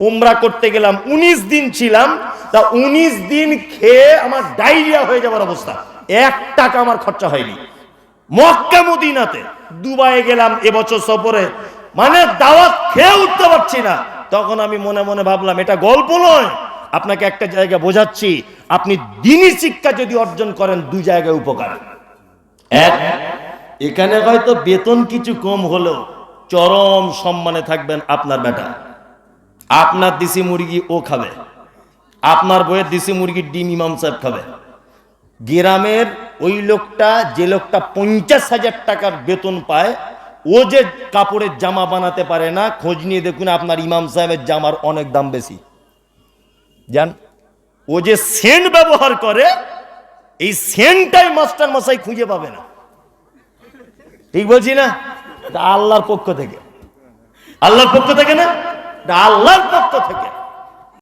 উমরা করতে গেলাম, উনিশ দিন ছিলাম, তা উনিশ দিন খেয়ে আমার ডায়রিয়া হয়ে যাওয়ার অবস্থা। এক টাকা আমার খরচা হয়নি। মক্কা মদিনাতে গেলাম এবছর সফরে। মানে দাওয়াত খেয়ে উঠতে পারছি না। তখন আমি মনে মনে ভাবলাম, এটা গল্প নয়। আপনাকে একটা জায়গা বোঝাচ্ছি, আপনি দিনই শিক্ষা যদি অর্জন করেন দু জায়গায় উপকার। এক, এখানে হয়তো বেতন কিছু কম হলেও চরম সম্মানে থাকবেন আপনার বেটা। আপনার দেশি মুরগি ও খাবে। আপনার বইয়ের দেশি মুরগির ডিম ইমাম সাহেব খাবে। গ্রামের ওই লোকটা, যে লোকটা পঞ্চাশ হাজার টাকার বেতন পায়, ও যে কাপড়ের জামা বানাতে পারে না, খোঁজ নিয়ে দেখুন আপনার ইমাম সাহেবের জামার অনেক দাম বেশি। জান, ও যে সেন্ট ব্যবহার করে, এই সেন্টটাই মাস্টার মশাই খুঁজে পাবে না। ঠিক বলছি না? আল্লাহর পক্ষ থেকে। আল্লাহর পক্ষ থেকে না? আল্লাহর পক্ষ থেকে।